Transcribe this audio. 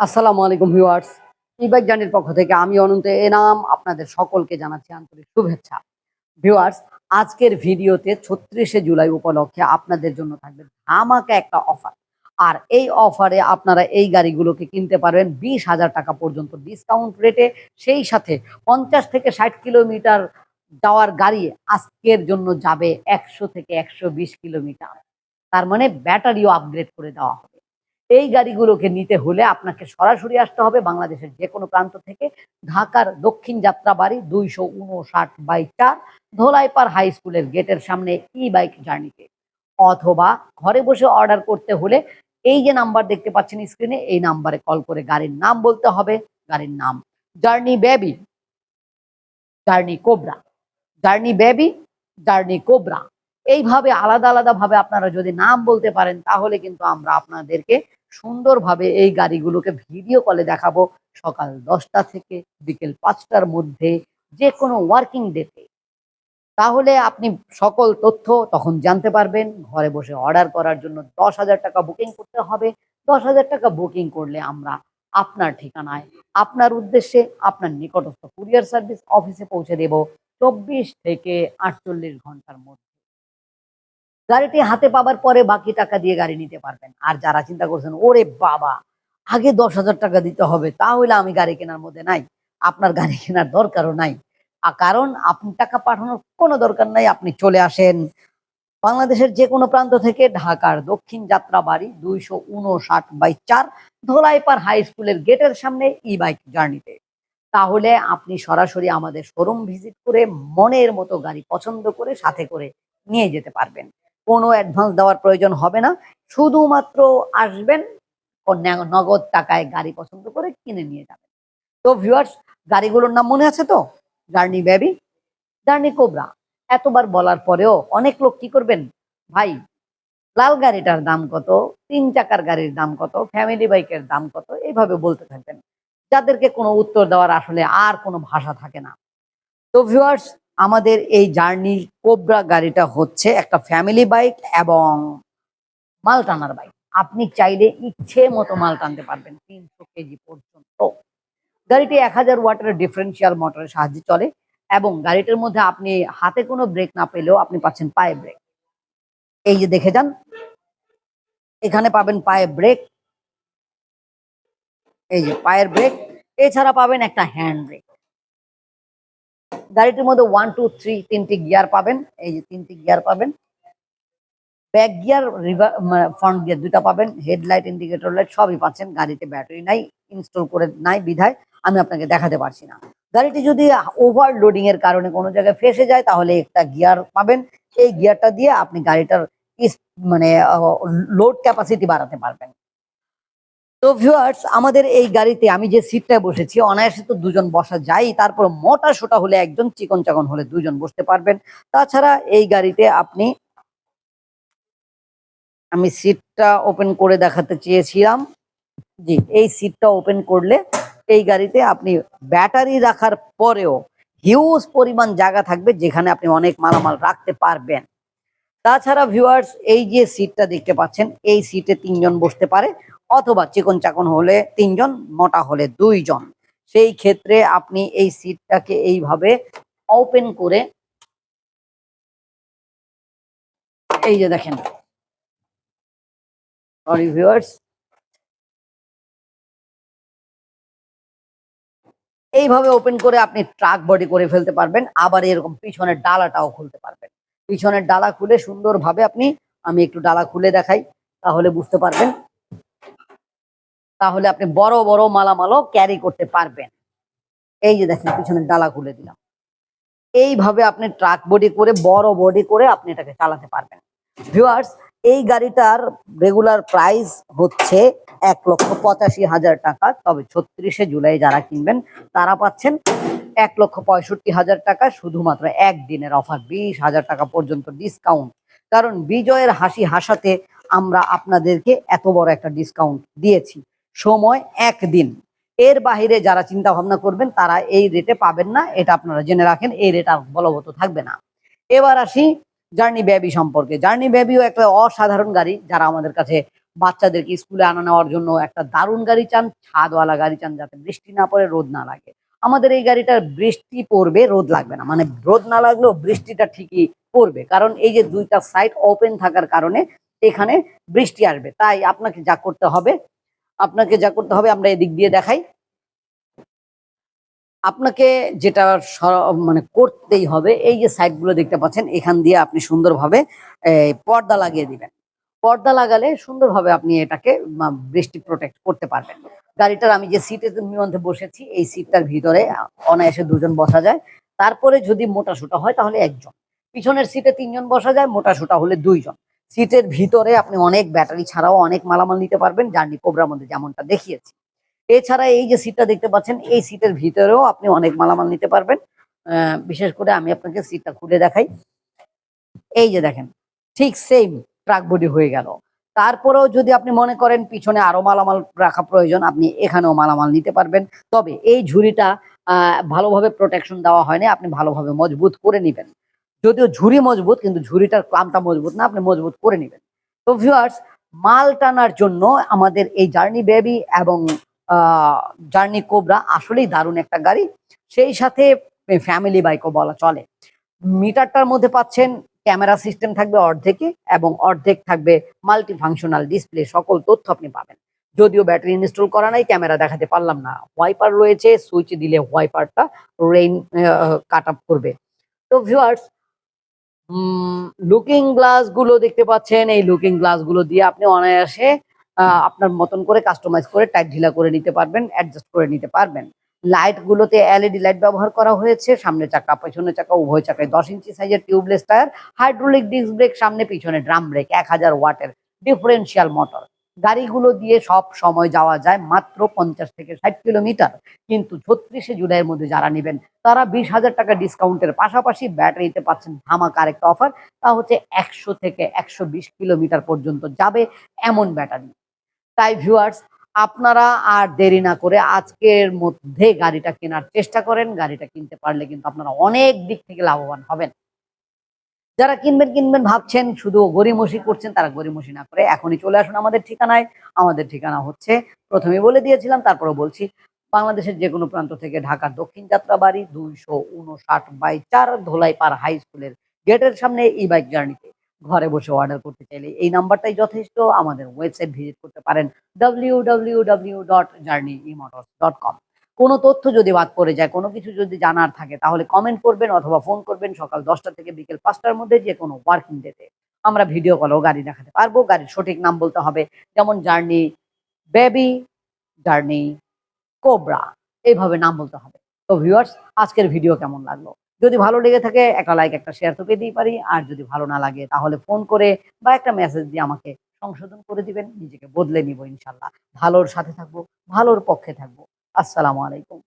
আসসালামু আলাইকুম ভিউয়ার্স। ই বাইক জার্নির পক্ষ থেকে আমি অনন্ত এনাম, আপনাদের সকলকে জানাচ্ছি আন্তরিক শুভেচ্ছা। ভিউয়ার্স, আজকের ভিডিওতে ছত্রিশে জুলাই উপলক্ষে আপনাদের জন্য থাকবে ধামাকা একটা অফার। আর এই অফারে আপনারা এই গাড়িগুলোকে কিনতে পারবেন বিশ হাজার টাকা পর্যন্ত ডিসকাউন্ট রেটে। সেই সাথে পঞ্চাশ থেকে ষাট কিলোমিটার যাওয়ার গাড়ি আজকের জন্য যাবে একশো থেকে একশো বিশ কিলোমিটার। তার মানে ব্যাটারিও আপগ্রেড করে দেওয়া হবে। এই গাড়িগুলোকে নিতে হলে আপনাকে সরাসরি আসতে হবে বাংলাদেশের যে কোনো প্রান্ত থেকে। ঢাকার দক্ষিণ যাত্রাবাড়ি দুইশো উনষাট বাই চার, ধোলাইপাড় হাই স্কুলের গেটের সামনে ই বাইক জার্নিতে অথবা ঘরে বসে অর্ডার করতে হলে এই যে নাম্বার দেখতে পাচ্ছেন স্ক্রিনে এই নাম্বারে কল করে গাড়ির নাম বলতে হবে। গাড়ির নাম Journey Baby Journey Cobra Journey Baby Journey Cobra এইভাবে আলাদা আলাদা ভাবে আপনারা যদি নাম বলতে পারেন, তাহলে কিন্তু আমরা আপনাদেরকে সুন্দরভাবে এই গাড়িগুলোকে ভিডিও কলে দেখাবো সকাল দশটা থেকে বিকেল পাঁচটার মধ্যে যে কোনো ওয়ার্কিং ডেতে তাহলে আপনি সকল তথ্য তখন জানতে পারবেন, ঘরে বসে অর্ডার করার জন্য দশ হাজার টাকা বুকিং করতে হবে। দশ হাজার টাকা বুকিং করলে আমরা আপনার ঠিকানায়, আপনার উদ্দেশ্যে, আপনার নিকটস্থ কুরিয়ার সার্ভিস অফিসে পৌঁছে দেব। চব্বিশ থেকে আটচল্লিশ ঘণ্টার মধ্যে। গাড়িটি হাতে পাবার পরে বাকি টাকা দিয়ে গাড়ি নিতে পারবেন। আর যারা চিন্তা করছেন, ওরে বাবা, আগে দশ হাজার টাকা দিতে হবে, তাহলে আমি গাড়ি কেনার মধ্যে নাই, আপনার গাড়ি কেনার দরকারও নাই। আ- কারণ আপনি টাকা পাঠানোর কোনো দরকার নাই, আপনি চলে আসেন বাংলাদেশের যে কোনো প্রান্ত থেকে ঢাকার দক্ষিণ যাত্রাবাড়ি দুইশো উনষাট বাই চার ধোলাইপার হাই স্কুলের গেটের সামনে ই বাইক জার্নিতে তাহলে আপনি সরাসরি আমাদের শোরুম ভিজিট করে মনের মতো গাড়ি পছন্দ করে, সাথে করে নিয়ে যেতে পারবেন। কোনো অ্যাডভান্স দেওয়ার প্রয়োজন হবে না। শুধুমাত্র আসবেন নগদ টাকায় গাড়ি পছন্দ করে কিনে নিয়ে যাবেন। তো ভিউয়ার্স গাড়িগুলোর নাম মনে আছে তো? জার্নি ব্যাবি জার্নি কোবরা এতবার বলার পরেও অনেক লোক কি করবেন? ভাই, লাল গাড়িটার দাম কত? তিন চাকার গাড়ির দাম কত? ফ্যামিলি বাইকের দাম কত? এইভাবে বলতে থাকবেন। যাদেরকে কোনো উত্তর দেওয়ার আসলে আর কোনো ভাষা থাকে না। তো ভিউয়ার্স আমাদের এই জার্নি কোবরা গাড়িটা হচ্ছে একটা ফ্যামিলি বাইক এবং মাল টানার বাইক। আপনি চাইলে ইচ্ছে মতো মাল টানতে পারবেন তিনশো কেজি পর্যন্ত। গাড়িটি এক হাজার ওয়াটের ডিফারেন্সিয়াল মোটরের সাহায্যে চলে এবং গাড়িটার মধ্যে আপনি হাতে কোনো ব্রেক না পেলেও আপনি পাচ্ছেন পায়ে ব্রেক। এই যে দেখে যান, এখানে পাবেন পায়ে ব্রেক, এই যে পায়ের ব্রেক, এছাড়া পাবেন একটা হ্যান্ড ব্রেক। গাড়িটির মধ্যে ওয়ান টু থ্রি তিনটি গিয়ার পাবেন। এই যে তিনটি গিয়ার পাবেন। ব্যাক গিয়ার রিভার মানে ফ্রন্ট গিয়ার দুটা পাবেন। হেডলাইট ইন্ডিকেটর লাইট সবই পাচ্ছেন। গাড়িতে ব্যাটারি নাই ইনস্টল করে নাই বিধায় আমি আপনাকে দেখাতে পারছি না। গাড়িটি যদি ওভারলোডিং এর কারণে কোনো জায়গায় ফেসে যায়, তাহলে একটা গিয়ার পাবেন। এই গিয়ারটা দিয়ে আপনি গাড়িটার মানে লোড ক্যাপাসিটি বাড়াতে পারবেন। তো ভিউয়ার্স আমাদের এই গাড়িতে আমি যে সিটটায় বসেছি, অনায়াসে তো দুজন বসা যায়, তারপর মোটা সোটা হলে একজন চিকন চাকন হলে দুজন বসতে পারবেন। তাছাড়া এই গাড়িতে আপনি, আমি সিটটা ওপেন করে দেখাতে চেয়েছিলাম। জি, এই সিটটা ওপেন করলে এই গাড়িতে আপনি ব্যাটারি রাখার পরেও হিউজ পরিমাণ জায়গা থাকবে, যেখানে আপনি অনেক মালামাল রাখতে পারবেন। তাছাড়া ভিউয়ার্স এই যে সিটটা দেখতে পাচ্ছেন, এই সিটে তিনজন বসতে পারে অথবা চিকন চাকন হলে তিনজন, মোটা হলে দুইজন। সেই ক্ষেত্রে আপনি এই সিটটাকে এইভাবে ওপেন করে এই যে দেখেন। সরি ভিউয়ার্স এইভাবে ওপেন করে আপনি ট্রাক বডি করে ফেলতে পারবেন, আবার এরকম পিছনের ডালাটাও খুলতে পারবেন। পিছনের ডালা খুলে সুন্দরভাবে আপনি, আমি একটু ডালা খুলে দেখাই, তাহলে বুঝতে পারবেন। তাহলে আপনি বড় বড় মালামালও ক্যারি করতে পারবেন। এই যে দেখেন, পিছনের ডালা খুলে দিলাম। এইভাবে আপনি ট্রাক বডি করে, বড় বডি করে আপনি এটাকে চালাতে পারবেন। ভিউয়ার্স এই গাড়িটার রেগুলার প্রাইস হচ্ছে এক লক্ষ পঁচাশি হাজার টাকা, তবে ছত্রিশে জুলাই যারা কিনবেন, তারা পাচ্ছেন এক লক্ষ পঁয়ষট্টি হাজার টাকা শুধুমাত্র একদিনের অফার, বিশ হাজার টাকা পর্যন্ত ডিসকাউন্ট কারণ বিজয়ের হাসি হাসাতে আমরা আপনাদেরকে এত বড় একটা ডিসকাউন্ট দিয়েছি। সময় একদিন। এর বাইরে যারা চিন্তা ভাবনা করবেন, তারা এই রেটে পাবেন না। এটা আপনারা জেনে রাখেন, এই রেট আর বলবৎ থাকবে না। এবার আসি জার্নি বেবি সম্পর্কে। জার্নি বেবিও একটা অসাধারণ গাড়ি, যারা আমাদের কাছে বাচ্চাদেরকে স্কুলে আনা নেওয়ার জন্য একটা দারুণ গাড়ি চান। ছাদওয়ালা গাড়ি চান, যাতে বৃষ্টি না পড়ে, রোদ না লাগে। আমাদের এই গাড়িটার বৃষ্টি পড়বে, রোদ লাগবে না। মানে রোদ না লাগলেও বৃষ্টিটা ঠিকই পড়বে। কারণ এই যে দুইটা সাইড ওপেন থাকার কারণে এখানে বৃষ্টি আসবে। তাই আপনাকে যা করতে হবে, আপনাকে যা করতে হবে, আমরা এদিক দিয়ে দেখাই। আপনাকে যেটা মানে করতেই হবে, এই যে সাইডগুলো দেখতে পাচ্ছেন, এখান দিয়ে আপনি সুন্দরভাবে পর্দা লাগিয়ে দিবেন। পর্দা লাগালে সুন্দরভাবে আপনি এটাকে বৃষ্টি প্রোটেক্ট করতে পারবেন। গাড়িটার আমি যে সিটে মধ্যে বসেছি, এই সিটটার ভিতরে অনায়াসে দুজন বসা যায়। তারপরে যদি মোটা সোটা হয় তাহলে একজন। পিছনের সিটে তিনজন বসা যায় মোটা সোটা হলে দুইজন। সিটের ভিতরে আপনি অনেক ব্যাটারি ছাড়াও অনেক মালামাল নিতে পারবেন, জার্নি কোবরার মধ্যে যেমনটা দেখিয়েছি। এছাড়া এই যে সিটটা দেখতে পাচ্ছেন, এই সিটের ভিতরেও আপনি অনেক মালামাল নিতে পারবেন। বিশেষ করে আমি আপনাকে সিটটা খুলে দেখাই। এই যে দেখেন, ঠিক সেম ট্রাক বডি হয়ে গেল। তারপরেও যদি আপনি মনে করেন পিছনে আরও মালামাল রাখা প্রয়োজন, আপনি এখানেও মালামাল নিতে পারবেন। তবে এই ঝুড়িটা ভালোভাবে প্রোটেকশন দেওয়া হয়নি, আপনি ভালোভাবে মজবুত করে নেবেন। যদিও ঝুড়ি মজবুত, কিন্তু ঝুড়িটার ক্লামটা মজবুত না, আপনি মজবুত করে নেবেন। তো ভিউয়ার্স মাল টানার জন্য আমাদের এই জার্নি বেবি এবং জার্নি কোবরা আসলেই দারুণ একটা গাড়ি। সেই সাথে ফ্যামিলি বাইকও বলা চলে। মিটারটার মধ্যে পাচ্ছেন ক্যামেরা সিস্টেম থাকবে অর্ধেকে এবং অর্ধেক থাকবে মাল্টি ফাংশনাল ডিসপ্লে সকল তথ্য আপনি পাবেন। যদিও ব্যাটারি ইনস্টল করা নাই, ক্যামেরা দেখাতে পারলাম না। ওয়াইপার রয়েছে সুইচ দিলে ওয়াইপারটা রেইন কাট আপ করবে। তো ভিউয়ার্স লুকিং গ্লাসগুলো দেখতে পাচ্ছেন। এই লুকিং গ্লাসগুলো দিয়ে আপনি অনায়াসে আপনার মতন করে কাস্টমাইজ করে টাইট ঢিলা করে নিতে পারবেন অ্যাডজাস্ট করে নিতে পারবেন। লাইট গুলোতে এলইডি লাইট ব্যবহার করা হয়েছে। সামনে চাকা, পেছনে চাকা, উভয় চাকায় দশ ইঞ্চি সাইজের tubeless tyre hydraulic disc brake সামনে পিছনে ড্রাম ব্রেক এক হাজার ওয়াটের ডিফারেন্সিয়াল মোটর গাড়িগুলো দিয়ে সব সময় যাওয়া যায় মাত্র পঞ্চাশ থেকে ষাট কিলোমিটার। কিন্তু ছত্রিশে জুলাইয়ের মধ্যে যারা নেবেন, তারা বিশ হাজার টাকা ডিসকাউন্টের পাশাপাশি ব্যাটারিতে পাচ্ছেন ধামাকা আরেকটা অফার তা হচ্ছে একশো থেকে একশো বিশ কিলোমিটার পর্যন্ত যাবে এমন ব্যাটারি তাই ভিউয়ার্স আপনারা আর দেরি না করে আজকের মধ্যে গাড়িটা কেনার চেষ্টা করেন। গাড়িটা কিনতে পারলে কিন্তু আপনারা অনেক দিক থেকে লাভবান হবেন। যারা কিনবেন কিনবেন ভাবছেন, শুধু গরিমসি করছেন, তারা গরিমসি না করে এখনই চলে আসুন আমাদের ঠিকানায়। আমাদের ঠিকানা হচ্ছে প্রথমে বলে দিয়েছিলাম তারপরে বলছি, বাংলাদেশের যে কোনো প্রান্ত থেকে ঢাকার দক্ষিণ যাত্রাবাড়ি, দুইশো উনষাট বাই চার ধোলাইপাড় হাই স্কুলের গেটের সামনে ই বাইক জার্নিতে ঘরে বসে অর্ডার করতে চাইলে এই নাম্বারটাই যথেষ্ট। আমাদের ওয়েবসাইট ভিজিট করতে পারেন W W W dot journey dot com কোনো তথ্য যদি বাদ পড়ে যায়, কোনো কিছু যদি জানার থাকে, তাহলে কমেন্ট করবেন অথবা ফোন করবেন সকাল দশটা থেকে বিকেল পাঁচটার মধ্যে যে কোনো ওয়ার্কিং ডেতে আমরা ভিডিও কলেও গাড়ি দেখাতে পারব। গাড়ির সঠিক নাম বলতে হবে, যেমন জার্নি বেবি জার্নি কোবরা এইভাবে নাম বলতে হবে। তো ভিউয়ার্স আজকের ভিডিও কেমন লাগল? যদি ভালো লেগে থাকে, একটা লাইক একটা শেয়ার তো পেতেই পারি। আর যদি ভালো না লাগে, তাহলে ফোন করে বা একটা মেসেজ দিয়ে আমাকে সংশোধন করে দিবেন। নিজেকে বদলে নিব ইনশাল্লাহ। ভালোর সাথে থাকব, ভালোর পক্ষে থাকব। আসসালামু আলাইকুম।